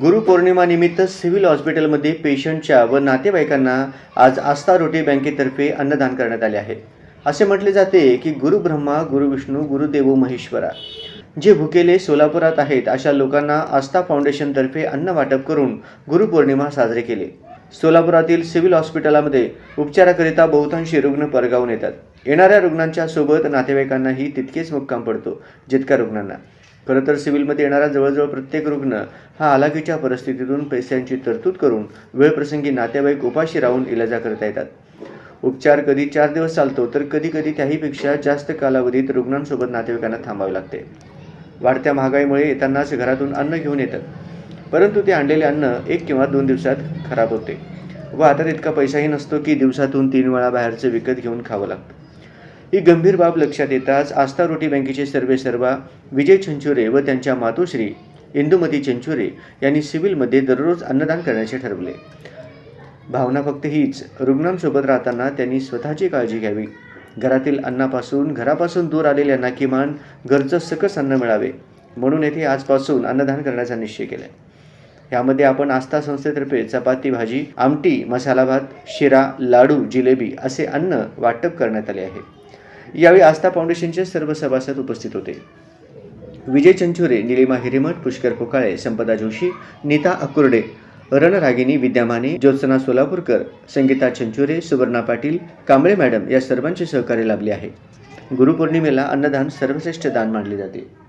गुरुपौर्णिमानिमित्त निमित्त सिव्हिल हॉस्पिटलमध्ये पेशंटच्या व नातेवाईकांना आज आस्था रोटी बँकेतर्फे अन्नदान करण्यात आले आहे. असे म्हटले जाते की गुरु ब्रह्मा गुरु विष्णू गुरुदेव महेश्वरा. जे भुकेले सोलापुरात आहेत अशा लोकांना आस्था फाउंडेशनतर्फे अन्न वाटप करून गुरुपौर्णिमा साजरे केले. सोलापुरातील सिव्हिल हॉस्पिटलमध्ये उपचाराकरिता बहुतांशी रुग्ण परगावून येतात. येणाऱ्या रुग्णांच्या सोबत नातेवाईकांनाही तितकेच मुक्काम पडतो जितक्या रुग्णांना. खरं तर सिव्हिलमध्ये येणारा जवळजवळ प्रत्येक रुग्ण हा हलाखीच्या परिस्थितीतून पैशांची तरतूद करून वेळप्रसंगी नातेवाईक उपाशी राहून इलाजा करता येतात. उपचार कधी चार दिवस चालतो तर कधी कधी त्याहीपेक्षा जास्त कालावधीत रुग्णांसोबत नातेवाईकांना थांबावे लागते. वाढत्या महागाईमुळे येतानाच घरातून अन्न घेऊन येतात परंतु ते आणलेले अन्न एक किंवा दोन दिवसात खराब होते. व आता इतका पैसाही नसतो की दिवसातून तीन वेळा बाहेरचं विकत घेऊन खावं लागतं. ही गंभीर बाब लक्षात येताच आस्था रोटी बँकेचे सर्वे सर्वा विजय चंचुरे व त्यांच्या मातोश्री इंदुमती चंचुरे यांनी सिव्हिलमध्ये दररोज अन्नदान करण्याचे ठरवले. भावना फक्त हीच रुग्णांसोबत राहताना त्यांनी स्वतःची काळजी घ्यावी. घरातील अन्नापासून घरापासून दूर आलेल्यांना किमान घरचं सकस अन्न मिळावे. म्हणून येथे आजपासून अन्नदान करण्याचा निश्चय केला आहे यामध्ये आपण आस्था संस्थेतर्फे चपाती भाजी आमटी मसाला भात शिरा लाडू जिलेबी असे अन्न वाटप करण्यात आले आहे. यावेळी आस्था फाउंडेशनचे सर्व सभासद उपस्थित होते. विजय चंचुरे निलिमा हिरेमठ पुष्कर कोकाळे संपदा जोशी नीता अकुर्डे रणरागिनी विद्यामाने ज्योत्सना सोलापूरकर संगीता छंचुरे सुवर्णा पाटील कांबळे मॅडम या सर्वांचे सहकार्य लाभले आहे. गुरुपौर्णिमेला अन्नदान सर्वश्रेष्ठ दान मानले जाते.